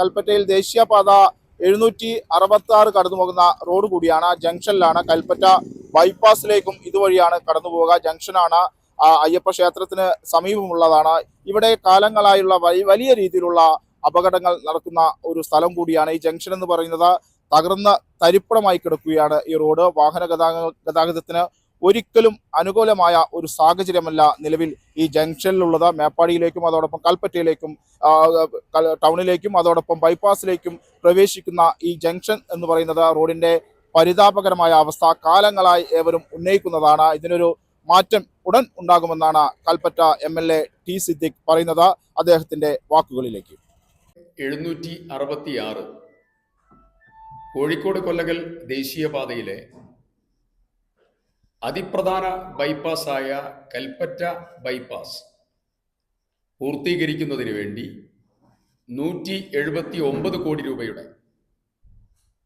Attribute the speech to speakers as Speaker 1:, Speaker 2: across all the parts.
Speaker 1: കൽപ്പറ്റയിൽ ദേശീയപാത എഴുന്നൂറ്റി അറുപത്തി ആറ് കടന്നു പോകുന്ന റോഡ് കൂടിയാണ്. ജംഗ്ഷനിലാണ് കൽപ്പറ്റ ബൈപ്പാസിലേക്കും ഇതുവഴിയാണ് കടന്നു പോവുക ജംഗ്ഷനാണ് അയ്യപ്പ ക്ഷേത്രത്തിന് സമീപമുള്ളതാണ്. ഇവിടെ കാലങ്ങളായുള്ള വലിയ രീതിയിലുള്ള അപകടങ്ങൾ നടക്കുന്ന ഒരു സ്ഥലം കൂടിയാണ് ഈ ജംഗ്ഷൻ എന്ന് പറയുന്നത്. തകർന്ന തരിപ്പണമായി കിടക്കുകയാണ് ഈ റോഡ്. വാഹന ഗതാഗത ഗതാഗതത്തിന് ഒരിക്കലും അനുകൂലമായ ഒരു സാഹചര്യമല്ല നിലവിൽ ഈ ജംഗ്ഷനിലുള്ളത്. മേപ്പാടിയിലേക്കും അതോടൊപ്പം കൽപ്പറ്റയിലേക്കും ടൗണിലേക്കും അതോടൊപ്പം ബൈപ്പാസിലേക്കും പ്രവേശിക്കുന്ന ഈ ജംഗ്ഷൻ എന്ന് പറയുന്നത് റോഡിന്റെ പരിതാപകരമായ അവസ്ഥ കാലങ്ങളായി ഏവരും ഉന്നയിക്കുന്നതാണ്. ഇതിനൊരു മാറ്റം ഉടൻ ഉണ്ടാകുമെന്നാണ് Kalpetta M L A T Siddique പറയുന്നത് അദ്ദേഹത്തിന്റെ വാക്കുകളിലേക്ക്.
Speaker 2: എഴുന്നൂറ്റി അറുപത്തിയാറ് കോഴിക്കോട് കൊല്ലകൽ ദേശീയപാതയിലെ അതിപ്രധാന ബൈപ്പാസായ കൽപ്പറ്റ ബൈപ്പാസ് പൂർത്തീകരിക്കുന്നതിന് വേണ്ടി നൂറ്റി എഴുപത്തി ഒമ്പത് കോടി രൂപയുടെ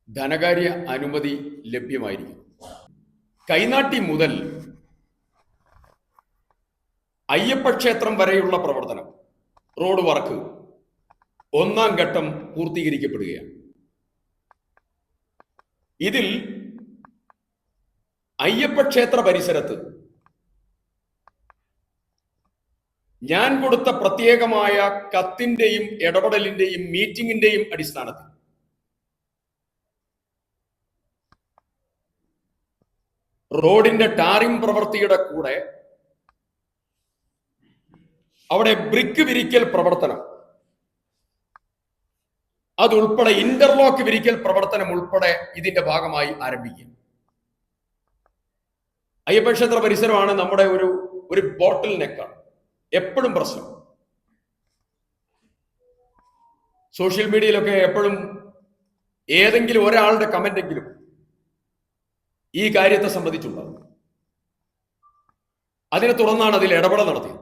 Speaker 2: ധനകാര്യ അനുമതി ലഭ്യമായിരിക്കും. കൈനാട്ടി മുതൽ അയ്യപ്പ ക്ഷേത്രം വരെയുള്ള പ്രവർത്തനം റോഡ് വർക്ക് ഒന്നാം ഘട്ടം പൂർത്തീകരിക്കപ്പെടുകയാണ്. ഇതിൽ അയ്യപ്പ ക്ഷേത്ര പരിസരത്ത്. ഞാൻ കൊടുത്ത പ്രത്യേകമായ കത്തിന്റെയും ഇടപെടലിന്റെയും മീറ്റിംഗിന്റെയും അടിസ്ഥാനത്തിൽ. റോഡിന്റെ ടാറിംഗ് പ്രവൃത്തിയുടെ കൂടെ അവിടെ ബ്രിക്ക് വിരിക്കൽ പ്രവർത്തനം. അതുൾപ്പെടെ ഇന്റർലോക്ക് വിരിക്കൽ പ്രവർത്തനം ഉൾപ്പെടെ ഇതിന്റെ ഭാഗമായി ആരംഭിക്കും. അയ്യപ്പ ക്ഷേത്ര പരിസരമാണ് നമ്മുടെ ഒരു ഒരു ബോട്ടിൽ നെക്കാണ് എപ്പോഴും പ്രശ്നം. സോഷ്യൽ മീഡിയയിലൊക്കെ എപ്പോഴും ഏതെങ്കിലും ഒരാളുടെ കമന്റെങ്കിലും ഈ കാര്യത്തെ സംബന്ധിച്ചുണ്ടാവും. അതിനെ തുടർന്നാണ് അതിൽ ഇടപെടൽ നടത്തിയത്.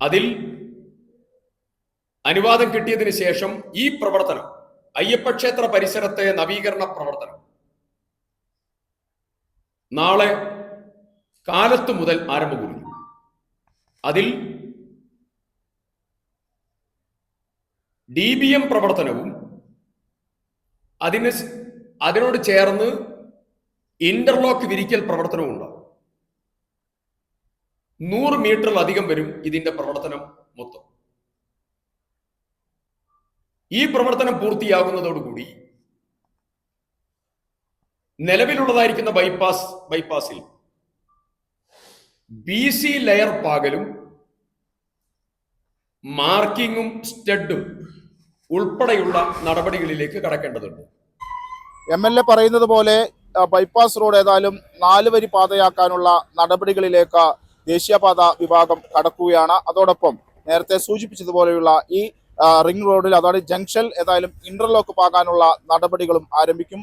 Speaker 2: അതിൽ അനുവാദം കിട്ടിയതിന് ശേഷം ഈ പ്രവർത്തനം അയ്യപ്പക്ഷേത്ര പരിസരത്തെ നവീകരണ പ്രവർത്തനം നാളെ കാലത്തു മുതൽ ആരംഭം കുറിക്കും അതിൽ ഡി ബി എം പ്രവർത്തനവും അതിന് അതിനോട് ചേർന്ന് ഇന്റർലോക്ക് വിരിക്കൽ പ്രവർത്തനവും ഉണ്ടാവും. നൂറ് മീറ്ററിലധികം വരും ഇതിന്റെ പ്രവർത്തനം മൊത്തം. ഈ പ്രവർത്തനം പൂർത്തിയാകുന്നതോടുകൂടി നിലവിലുള്ളതായിരിക്കുന്ന ബൈപ്പാസ് ബൈപ്പാസിൽ ബി സി ലെയർ പാകലും മാർക്കിങ്ങും സ്റ്റഡും ഉൾപ്പെടെയുള്ള നടപടികളിലേക്ക് കടക്കേണ്ടതുണ്ട്.
Speaker 1: എം എൽ എ പറയുന്നത് പോലെ ബൈപ്പാസ് റോഡ് ഏതായാലും നാല് വരി പാതയാക്കാനുള്ള നടപടികളിലേക്ക് ദേശീയപാത വിഭാഗം കടക്കുകയാണ്. അതോടൊപ്പം നേരത്തെ സൂചിപ്പിച്ചതുപോലെയുള്ള ഈ റിംഗ് റോഡിൽ അതായത് ജംഗ്ഷൻ ഏതായാലും ഇന്റർലോക്ക് പാകാനുള്ള നടപടികളും ആരംഭിക്കും.